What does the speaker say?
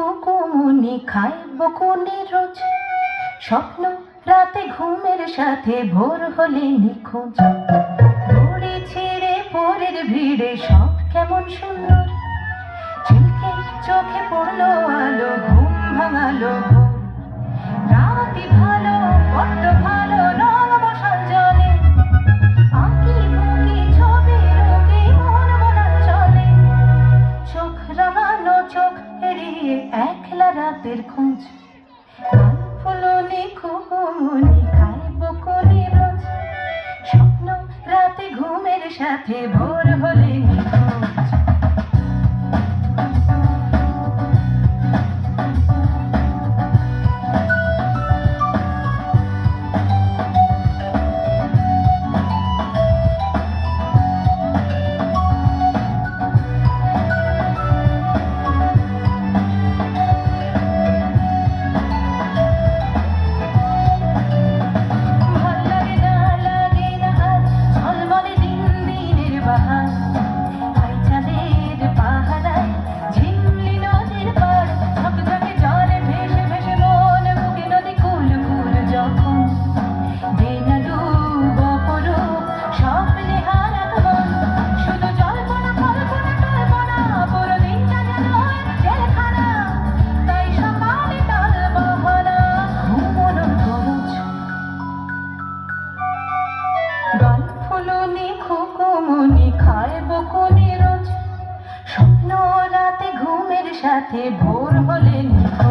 খুকুমনি খায় বকুনি রোজ। স্বপ্ন রাতে ঘুমের সাথে ভোর হলে নিখোঁজ। দড়ি ছিঁড়ে পরের ভিড়ে সব কেমন সুন্দর। ঝিলকে চোখে পড়ল আলো, ঘুম ভাঙালো রাতি ভালো বড্ড ভালো রং বসাল জলে। আঁকি বুকি চলে চোখ রাঙানো, চোখ এড়িয়ে একলা রাতের খোঁজ। ফুলনি খুকুমনি খায় বকুনি রোজ। স্বপ্ন রাতে ঘুমের সাথে ভোর হলে নিখোঁজ। খোকমনি খায় বকুনি রোজ স্বপ্ন রাতে ঘুমের সাথে ভোর হলে নিখোঁজ